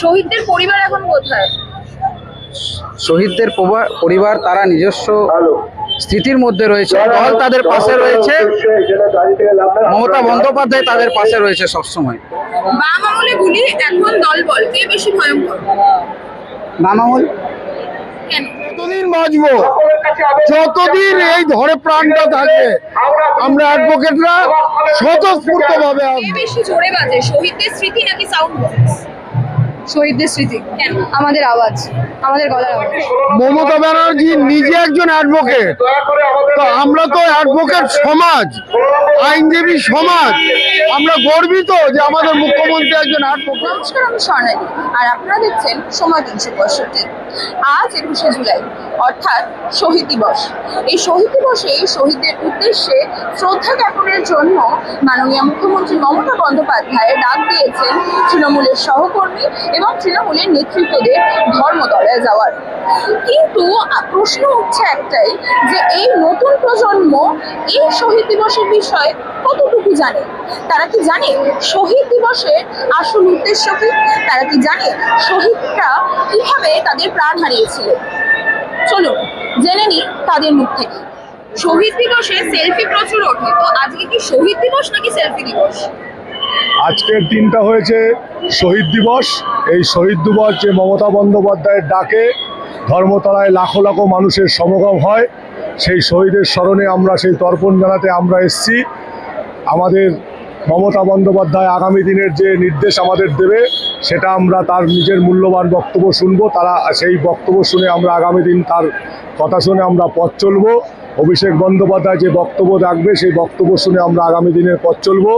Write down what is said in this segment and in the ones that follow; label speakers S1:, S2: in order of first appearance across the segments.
S1: শহীদদের পরিবার এখন কোথায়?
S2: শহীদদের পরিবার তারা নিজস্ব স্থিতির মধ্যে রয়েছে। দল তাদের পাশে রয়েছে। মমতা বন্দ্যোপাধ্যায় তাদের পাশে রয়েছে সবসময়।
S1: বাম আমলে গুলি এখন দলবল কে বেশি ভয়ঙ্কর?
S2: বামামল?
S1: কেন?
S3: যতদিন বাঁচবো যতদিন এই ধরে প্রাণটা থাকবে আমরা অ্যাডভোকেটরা স্বতঃস্ফূর্ত ভাবে
S1: কে বেশি জোরে বাজে শহীদদের স্মৃতি নাকি সাউন্ড বক্স
S4: শহীদদের স্মৃতি আমাদের আওয়াজ আমাদের গলার আওয়াজ।
S3: মমতা ব্যানার্জি নিজে একজন অ্যাডভোকেট তো আমরা তো অ্যাডভোকেট সমাজ আইনজীবী সমাজ। আমরা গর্বিত যে আমাদের মুখ্যমন্ত্রী একজন অ্যাডভোকেট
S1: নমস্কার আমি স্বর্ণালী। আর আপনারা দেখছেন সময় তিনশো পঁয়ষট্টি। আজ একুশে জুলাই অর্থাৎ শহীদ দিবস। এই শহীদ দিবসে শহীদদের উদ্দেশ্যে শ্রদ্ধা জ্ঞাপনের জন্য মাননীয় মুখ্যমন্ত্রী মমতা বন্দ্যোপাধ্যায় ডাক দিয়েছেন তৃণমূলের সহকর্মী এবং তৃণমূলের নেতৃত্বদের ধর্মতলায় যাওয়ার। কিন্তু প্রশ্ন উঠছে একটাই যে এই নতুন প্রজন্ম এই শহীদ দিবসের বিষয়ে কতটুকু জানে? তারা কি জানে শহীদ দিবসের আসল উদ্দেশ্য কি? তারা কি জানে শহীদরা কীভাবে তাদের প্রাণ হারিয়েছিল? চলুন, জেনে নিই তাদের মুখ থেকে। শহীদ দিবসে সেলফি প্রচুর ওঠে, তো আজকে কি শহীদ দিবস নাকি সেলফি দিবস?
S5: আজকের দিনটা হয়েছে শহীদ দিবস। এই শহীদ দিবস যে মমতা বন্দ্যোপাধ্যায়ের ডাকে ধর্মতলায় লাখো লাখো মানুষের সমাগম হয়। সেই শহীদের স্মরণে আমরা সেই তর্পণ জানাতে আমরা এসছি। আমাদের মমতা বন্দ্যোপাধ্যায় আগামী দিনের যে নির্দেশ আমাদের দেবে, সেটা আমরা তার নিজের মূল্যবান বক্তব্য শুনব। তারা সেই বক্তব্য শুনে আমরা আগামী দিন তার কথা শুনে আমরা পথ চলবো। অভিষেক বন্দ্যোপাধ্যায় যে বক্তব্য রাখবে সেই বক্তব্য শুনে আমরা আগামী দিনের পথ চলবো।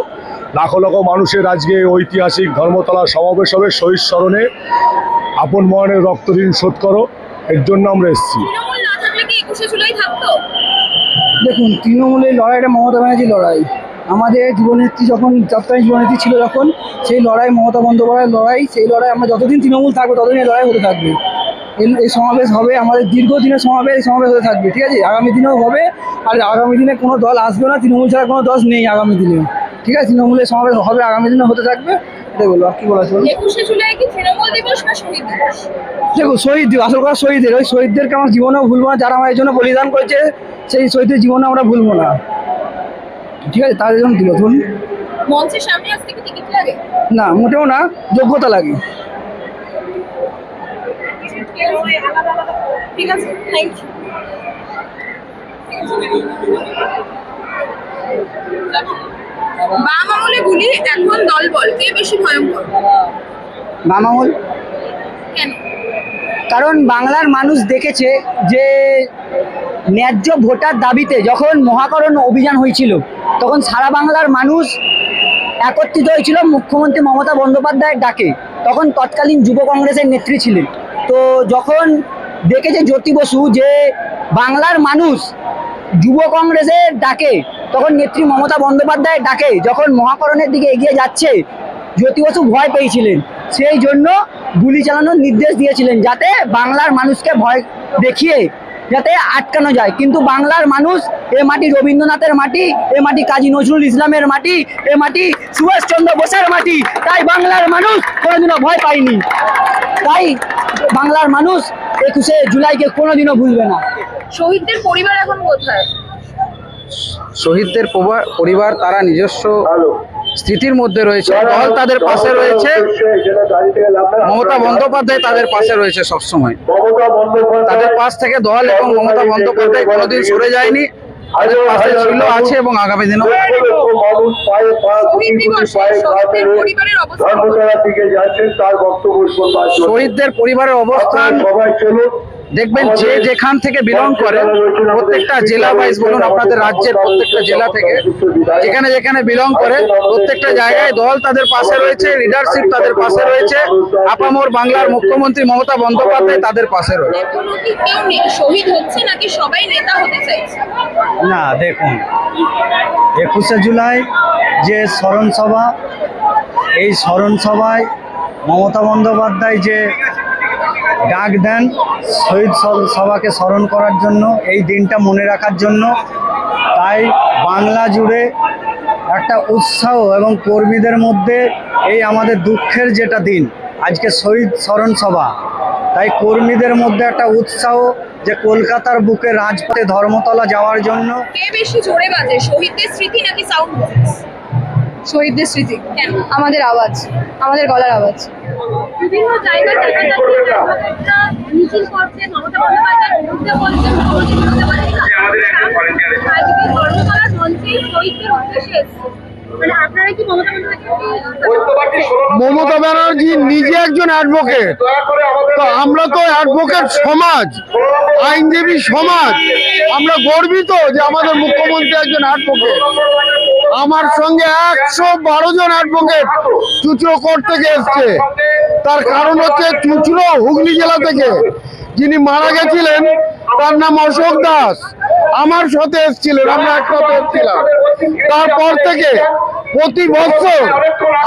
S5: লাখো লাখো মানুষের আজকে ঐতিহাসিক ধর্মতলা সমাবেশ হবে। শহীদ স্মরণে আপন ময়নের রক্ত ঋণ শোধ করো। এর জন্য আমরা এসেছি।
S6: দেখুন তৃণমূলের লড়াইটা মমতা ব্যানার্জির লড়াই। আমাদের জীবনেত্রী যখন তৎকালীন জীবনেত্রী ছিল যখন সেই লড়াই মমতা বন্দ্যোপাধ্যায়ের লড়াই সেই লড়াই আমরা যতদিন তৃণমূল থাকবে ততদিন এই লড়াই হতে থাকবে। এই- সমাবেশ হবে আমাদের দীর্ঘদিনের সমাবেশ এই সমাবেশ হয়ে থাকবে ঠিক আছে? আগামী দিনেও হবে আর আগামী দিনে কোনো দল আসবে না তৃণমূল ছাড়া কোনো দল নেই আগামী দিনে ঠিক আছে? তৃণমূলের সমাবেশ হবে আগামী দিনে হতে থাকবে এটাই বলব আর কি বলা চলবে দেখো শহীদ দিবস, আসল কথা শহীদের ওই শহীদদেরকে আমার জীবনেও ভুলবো না যারা আমার এই জন্য বলিদান করেছে সেই শহীদের জীবনে আমরা ভুলবো না ঠিক আছে? তাদের জন্য দিল ধরুন।
S1: মঞ্চের সামনে আসতে কি টিকিট লাগে?
S6: না মোটেও না যোগ্যতা লাগে।
S1: ঠিক আছে? থ্যাংক ইউ বাম আমলে গুলি এখন দলবল। কে বেশি ভয়ঙ্কর? কেন?
S6: কারণ বাংলার মানুষ দেখেছে যে ন্যায্য ভোটার দাবিতে যখন মহাকরণ অভিযান হয়েছিল তখন সারা বাংলার মানুষ একত্রিত হয়েছিল মুখ্যমন্ত্রী মমতা বন্দ্যোপাধ্যায়ের ডাকে। তখন তৎকালীন যুব কংগ্রেসের নেত্রী ছিলেন। তো যখন দেখেছে জ্যোতি বসু যে বাংলার মানুষ যুব কংগ্রেসের ডাকে, তখন নেত্রী মমতা বন্দ্যোপাধ্যায়ের ডাকে, যখন মহাকরণের দিকে এগিয়ে যাচ্ছে, জ্যোতি বসু ভয় পেয়েছিলেন। সেই জন্য গুলি চালানোর নির্দেশ দিয়েছিলেন যাতে বাংলার মানুষকে ভয় দেখিয়ে যাতে আটকানো যায়। কিন্তু বাংলার মানুষ এ মাটি রবীন্দ্রনাথের মাটি, এ মাটি কাজী নজরুল ইসলামের মাটি, এ মাটি সুভাষচন্দ্র বোসের মাটি, তাই বাংলার মানুষ কোনোদিনও ভয় পায়নি। তাই বাংলার মানুষ একুশে জুলাইকে কোনোদিনও ভুলবে না।
S1: শহীদদের পরিবার এখন কোথায়?
S2: শহীদদের পরিবার তারা নিজস্ব স্থিতির মধ্যে রয়েছে। দল তাদের পাশে রয়েছে। মমতা বন্দ্যোপাধ্যায় তাদের পাশে রয়েছে সবসময়। তাদের পাশ থেকে দল এবং মমতা বন্দ্যোপাধ্যায় কোনোদিন সরে যায়নি। তাদের পাশে ছিল আছে এবং আগামী দিনও।
S1: শহীদ দিকে শহীদদের পরিবারের অবস্থা
S2: শহীদদের পরিবারের অবস্থান দেখবেন যে যেখান থেকে বিলং করে প্রত্যেকটা জেলা ওয়াইজ বলুন আপনাদের রাজ্যের প্রত্যেকটা জেলা থেকে যেখানে যেখানে বিলং করে প্রত্যেকটা জায়গায় দল তাদের পাশে রয়েছে লিডারশিপ তাদের পাশে রয়েছে আপামর বাংলার মুখ্যমন্ত্রী মমতা বন্দ্যোপাধ্যায় তাদের পাশে রয়েছে।
S1: এখনও কি কেউ নে- শহীদ হচ্ছে নাকি সবাই নেতা হতে চাইছে?
S7: না দেখুন একুশে জুলাই যে স্মরণ সভা এই স্মরণ সভায় মমতা বন্দ্যোপাধ্যায় যে ডাক দেন শহীদ সভাকে স্মরণ করার জন্য এই দিনটা মনে রাখার জন্য। তাই বাংলা জুড়ে একটা উৎসাহ এবং কর্মীদের মধ্যে এই আমাদের দুঃখের যেটা দিন আজকে শহীদ স্মরণ সভা। তাই কর্মীদের মধ্যে একটা উৎসাহ যে কলকাতার বুকে রাজপথে ধর্মতলা যাওয়ার জন্য।
S1: কে বেশি জোরে বাজে শহীদদের স্মৃতি নাকি সাউন্ড বক্স
S4: শহীদদের স্মৃতি? আমাদের আওয়াজ আমাদের গলার আওয়াজ।
S1: বিভিন্ন জায়গায় দেখা যাচ্ছে মিছিল করছে মমতা বন্দ্যোপাধ্যায়ের বিরুদ্ধে বলছেন মোদীর বিরুদ্ধে বলছেন। আজকে ধর্মতলার মঞ্চে শহীদদের উদ্দেশ্যে এসছে। মানে আপনারা কি মমতা বন্দ্যোপাধ্যায়কে
S3: মমতা ব্যানার্জি নিজে একজন অ্যাডভোকেট তো আমরা তো অ্যাডভোকেট সমাজ আইনজীবী সমাজ। আমরা গর্বিত যে আমাদের মুখ্যমন্ত্রী একজন অ্যাডভোকেট আমার সঙ্গে একশো বারো জন অ্যাডভোকেট চুচড়ো কোর্ট থেকে এসছে। তার কারণ হচ্ছে চুচড়ো হুগলি জেলা থেকে যিনি মারা গেছিলেন, তার নাম অশোক দাস। আমার সাথে এসেছিলেন, আমরা একসাথে এসেছিলাম তারপর থেকে প্রতি বছর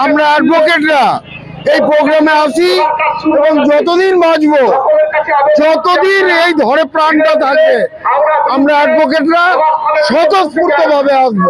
S3: আমরা অ্যাডভোকেটরা এই প্রোগ্রামে আসি এবং যতদিন বাঁচবো, যতদিন এই ধরে প্রাণটা থাকে আমরা অ্যাডভোকেটরা স্বতঃস্ফূর্ত ভাবে আসব।